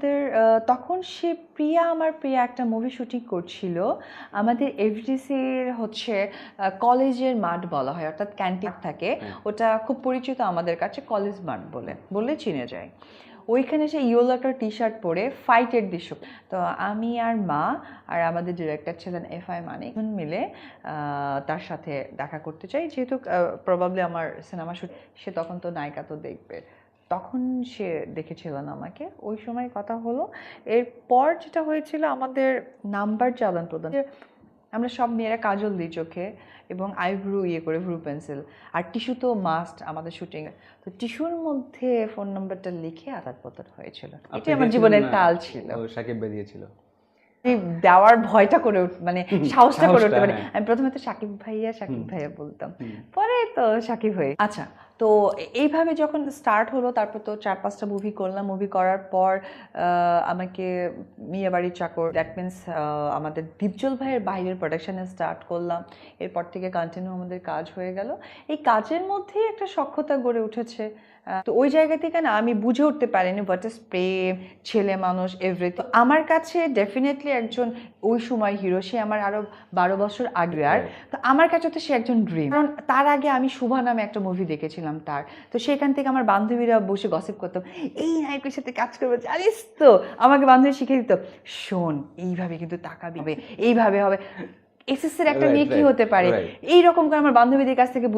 আমাদের তখন সে প্রিয়া আমার প্রিয়া একটা মুভি শুটিং করছিল। আমাদের এফডিসির হচ্ছে কলেজের মাঠ বলা হয় অর্থাৎ ক্যান্টিন থাকে। ওটা খুব পরিচিত আমাদের কাছে কলেজ মাঠ বলে বললে চিনে যায়। ওইখানে সে ইয়েলো একটা টি শার্ট পরে ফাইটের দৃশ্য। তো আমি আর মা আর আমাদের ডিরেক্টর ছিলেন এফ আই মানিক। দুজন মিলে তার সাথে দেখা করতে চাই। যেহেতু প্রবাবলি আমার সিনেমা শুট সে তখন তো নায়িকা তো দেখবে। তখন সে দেখেছিলেন আমাকে। ওই সময় কথা হলো। এরপর যেটা হয়েছিল আমাদের নাম্বার চালান প্রদান আমরা সব মেয়েরা কাজল দিই চোখে এবং আইব্রু ইয়ে করে ভ্রু পেন্সিল আর টিস্যু তো মাস্ট আমাদের শুটিং তো টিস্যুর মধ্যে ফোন নাম্বারটা লিখে আদান প্রদান হয়েছিল। এটাই এটা আমার জীবনের তাল ছিল। সাকিব বেরিয়েছিল? দেওয়ার ভয়টা করে উঠ- মানে সাহসটা করে উঠতে মানে হ্যাঁ। আমি প্রথমে তো সাকিব ভাইয়া সাকিব ভাইয়া বলতাম। পরে তো সাকিব ভাই আচ্ছা তো এইভাবে যখন স্টার্ট হলো তারপর তো চার পাঁচটা মুভি করলাম। মুভি করার পর আমাকে মিয়া বাড়ির চাকর দ্যাট মিন্স আমাদের দীপজল ভাইয়ের বাইরের প্রোডাকশনে স্টার্ট করলাম। এরপর থেকে কন্টিনিউ আমাদের কাজ হয়ে গেল। এই কাজের মধ্যেই একটা সক্ষতা গড়ে উঠেছে। তো ওই জায়গা থেকে না আমি বুঝে উঠতে পারিনি হোয়াট ইজ প্রেম ছেলে মানুষ এভরিথিং আমার কাছে ডেফিনেটলি একজন ওই সময় হিরো সে আমার আরও বারো বছর আগে আর তো আমার কাছে তো সে একজন ড্রিম কারণ তার আগে আমি শুভা নামে একটা মুভি দেখেছিলাম তার। তো সেখান থেকে আমার বান্ধবীরা বসে গসিপ করতাম এই নায়কের সাথে কাজ করব জানিস তো? আমাকে বান্ধবী শিখে দিত শোন এইভাবে কিন্তু তাকাবি হবে। এইভাবে হবে এসএসসির একটা মেয়ে কি হতে পারে। এইরকম করে আমার বান্ধবীদের কাছ থেকে